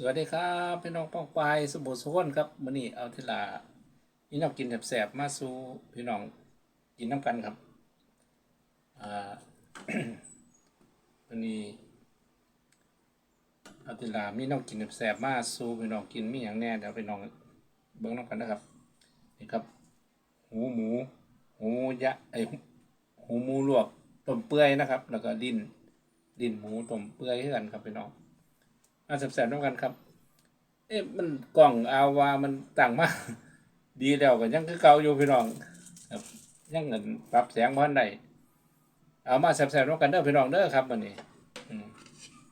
สวัสดีครับพี่น้องป้องปายสมบูรณ์สุขคนครับมื้อนี้เอาทีละพี่น้องกินแสบๆมาสู่พี่น้องกินน้ำกันครับอ่าวันนี้เอาทีละมีน้องกินแสบๆมาสู่พี่น้องกินมีอย่างแน่เดี๋ยวพี่น้องเบิ่งน้ำกันนะครับนี่ครับ หูหมูหูยะไอหูหมูลวกต้มเปื่อยนะครับ แล้วก็ดินดินหมูต้มเปื่อยให้กันครับพี่น้อง มาแสบๆน้ำกันครับ เอ๊ะมันกล่องอาวามันต่างมาก ดีแล้วก็ยังคือเก่าอยู่พี่น้องครับยังเงินปรับแสงพันใดเอามาแสบๆน้ำกันเด้อพี่น้องเด้อครับวันนี้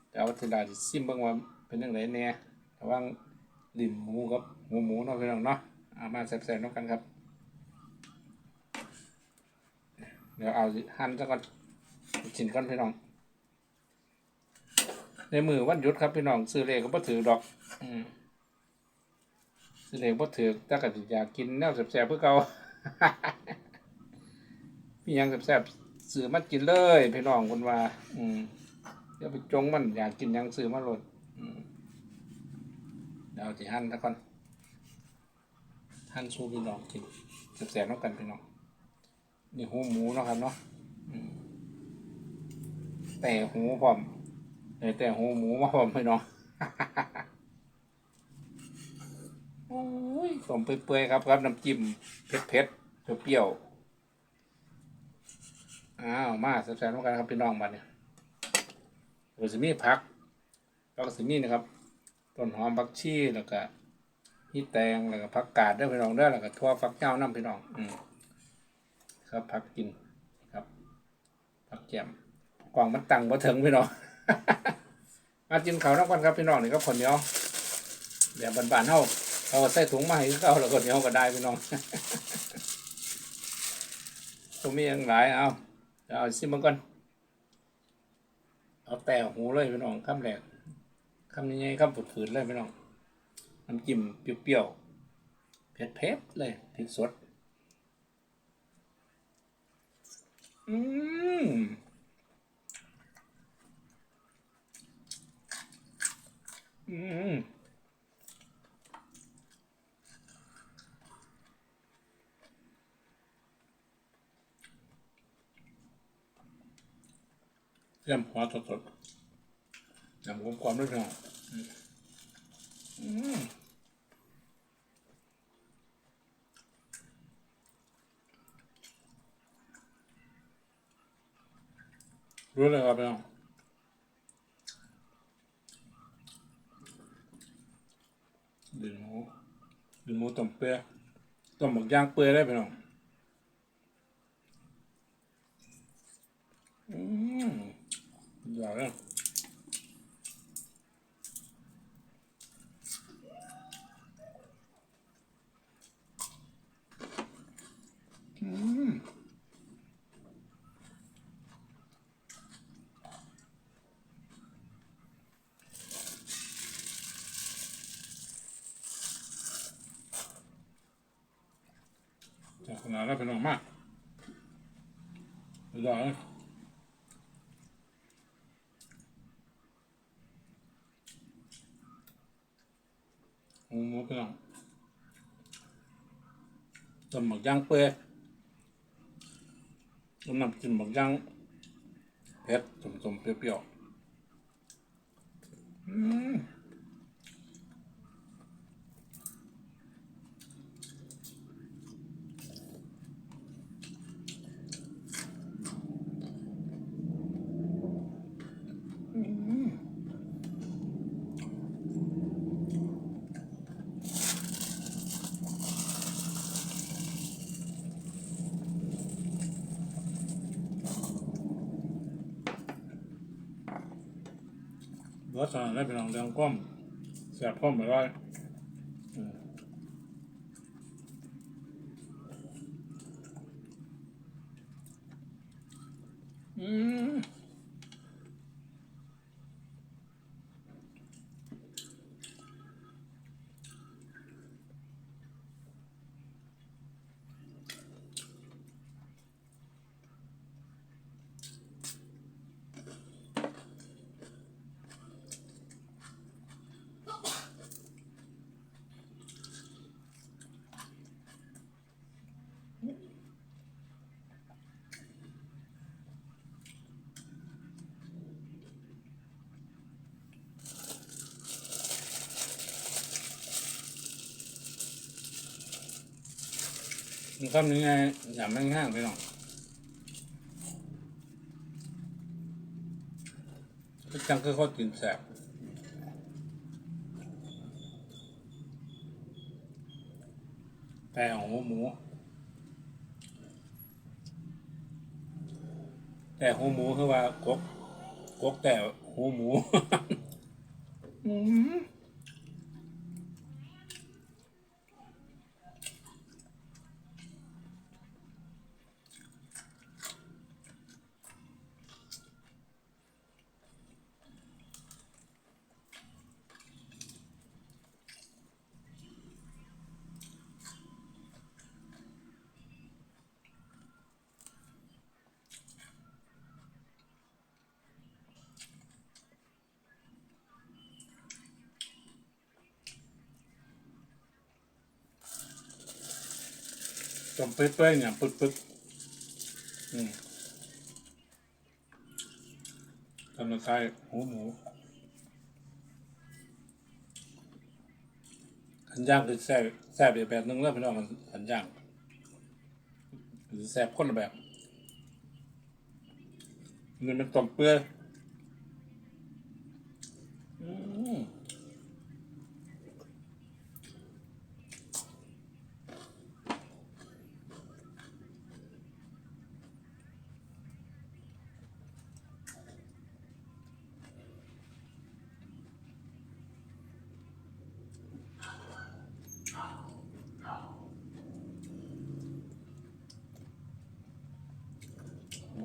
แต่เอาทีละสิซิมเบิ่งว่าเป็นยังไงแน่ระหว่างลิ้นหมูกับหมูหมูเนาะพี่น้องเนาะเอามาแสบๆน้ำกันครับเดี๋ยวเอาหั่นซะก่อนชิ้นก่อนพี่น้อง ในมือวันหยุดครับพี่น้องซื้อเลขก็บ่ถือดอกซื้อเลขบ่ถือแต่ก็สิอยากกินแนวแซ่บๆเพื่อเก่าพี่ยังแซ่บๆซื้อมากินเลยพี่น้องคนว่า อืมเดี๋ยวไปจงมันอยากกินยังซื้อมาโลดเดี๋ยวเอาสิหั่นซะก่อนหั่นสู้พี่น้องกินแซ่บๆนำกันพี่น้องนี่หูหมูเนาะครับเนาะแต่หูพร้อม แต่แต่หูหมูมาผมพี่น้องโอ้ยสมเปื่อยๆครับครับน้ำจิ้มเผ็ดๆเปรี้ยวๆอ้าวมาแซ่บๆร่วมกันครับพี่น้องบัดเนี่ยโรสมีผักแล้วก็สิมีนะครับต้นหอมผักชีแล้วก็พี่แตงแล้วก็ผักกาดด้วยพี่น้องด้อแล้วก็ทั่วฝักเจ้าน้ำพี่น้อง อืมครับผักกินครับผักแกมกล่องมันตังบ่ถึงพี่น้อง มากินข้าวน้ำกันครับพี่น้องนี่ครับคนเหนียวแบบบานๆเฮาเอาใส่ถุงมาให้เขาแล้วคนเหนียวก็ได้พี่น้องตรงนี้ยังหลายเอาเดี๋ยวเอาซิมันก่อนเอาแต่หูเลยพี่น้องคำแรกคำนี้ไงคำผุดๆเลยพี่น้องน้ำจิ้มเปรี้ยวๆเผ็ดๆเลยพริกสดอืม อืมเยี่ยมหัวสดๆอย่างกลมความด้วยนะอืมรู้เลยครับพี่น้อง ดินหมู เป็นหมูต้มเปื่อยต้มหมึกย่างเปื่อยได้ไปน้องอืมอร่อยเลยอืมจากข นาดนั้นเป็นออกมากอร่อยเลยหมูหมูเป็นองต้มหมักย่างเปื่อยต้มน้ำจิ้มหมักย่างเผ็ดสมๆเปรี้ยวๆอืม รสชาติได้เป็นของแดงก้มแสบพ้อมไปได้อืม มันก็ยังไงอย่าไม่ง่างไปหรอกก็จังคือเขากินแสบแต่ของหมูแต่หูหมูคือว่ากกกกแต่หูหมู จมเปื่อยๆเนี่ยปึ๊ดๆอืมทำมาใส่หูหมูขันย่างคือแซ่บแซ่บอีกแบบนึงแล้วพี่น้องมันขันย่างหรือแซ่บคนละแบบนี่มันต้มเปื่อยอืม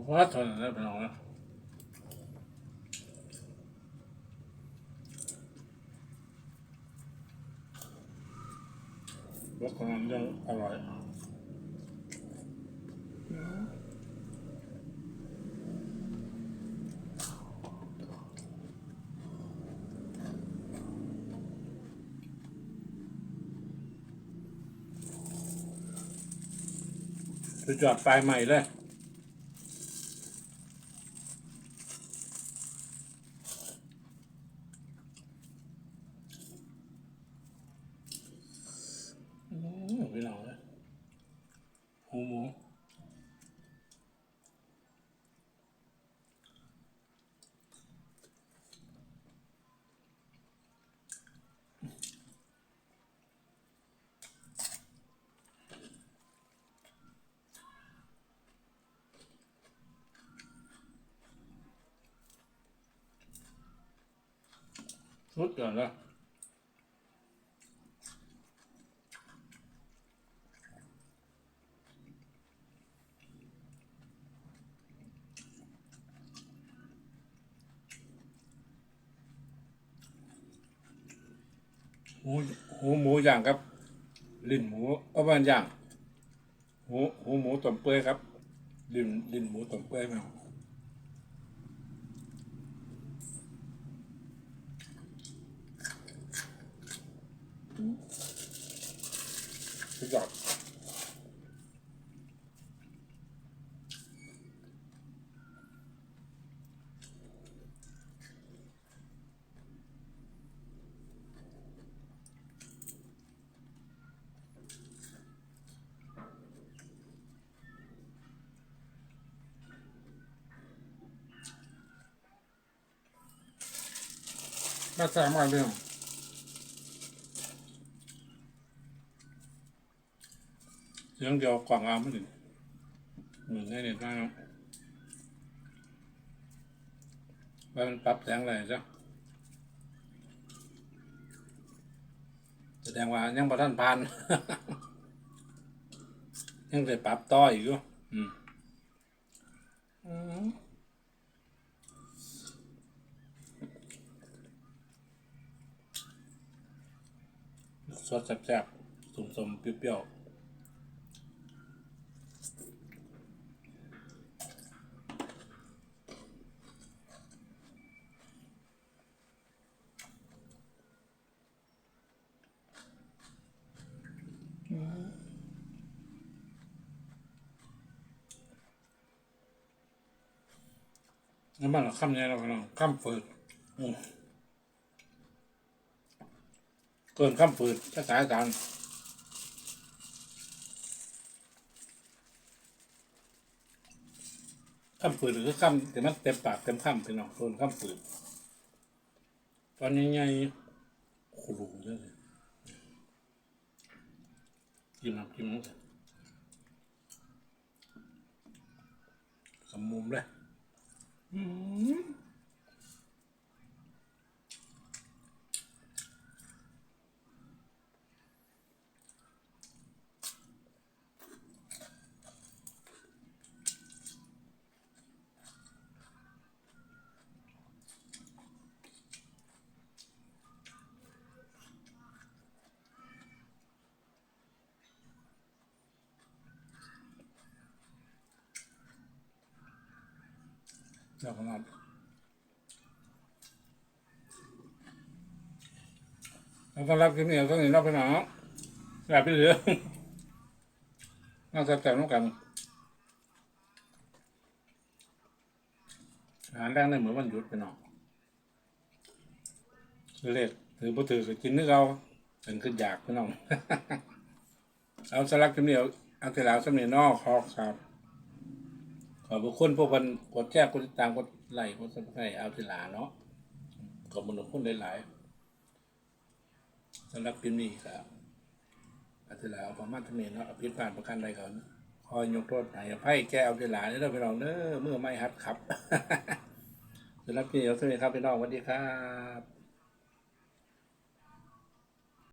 ว่าทนได้เป็นน้องนะรสของมันยังอร่อยสุดยอดปลายใหม่เลย อืมพี่น้องเลยหูหมู สุดก่อนล้วหูหูหมูย่างครับ ลิ้นหมูเอาบ้านย่างหูหูหมูต้มเปื่อยครับลิ้นลิ้นหมูต้มเปื่อยแมว สุดยอดน่าแซ่บมากเล ยอะเสียงเดียวกว่างอามไม่ถึงเหมือนในเน็ตมากครับว่ามันปรับแสงอะไรจ้ะแสดงว่ายังบ่ทันผ่าน ยังได้ปรับต่ออีกอยู่อืมอืมซอสแซ่บๆสมๆเปรี้ยวๆ น้ำมันเราข้ามเนี่ยเราเราข้ามฝืนดเกินข้ามฝืนดภาษายกันข้ามฝืนดหรือข้ามแต่มันเต็มปากเต็มข้ามไปหน่อยเกินข้ามฝืนดตอนนี้ไงขลุ่มเยอะเลยกินน้ำกินน้ำสมุมเลย อื เดี๋ยวผมเอาแล้วก็รับกินเนี่ยต้องหนีนอกไปนาหลับไปเหลือน่าจะแต่ต้องกันอาหารแรกในเหมือนวันหยุดไปหน่อยเลขถือบ่ถือก็กินนึกเอาเป็นขึ้นอยากไปหน่อยเอาสลักกินเนียวเอาแต่ล้วสำเนียนอกคอครับ บคุณพวกคนกดแจ้งกดติดตามกดไลค์กดซับสไครต์เอาทีหลาเนาะขอบคุณทุกคนหลายๆสำหรับคลิปนี้ครับเอาทีหลาเอาประมาณเท่านี้เนาะเอาผิดพลาดประกันใดก่อนคอยยกโทษให้อภัยแก้เอาทีหลาเนี่ยเราไปลองเด้อเมื่อไม่ฮัดครับสำหรับคลิปนี้เอาเท่านี้ครับพี่น้องสวัสดีครับ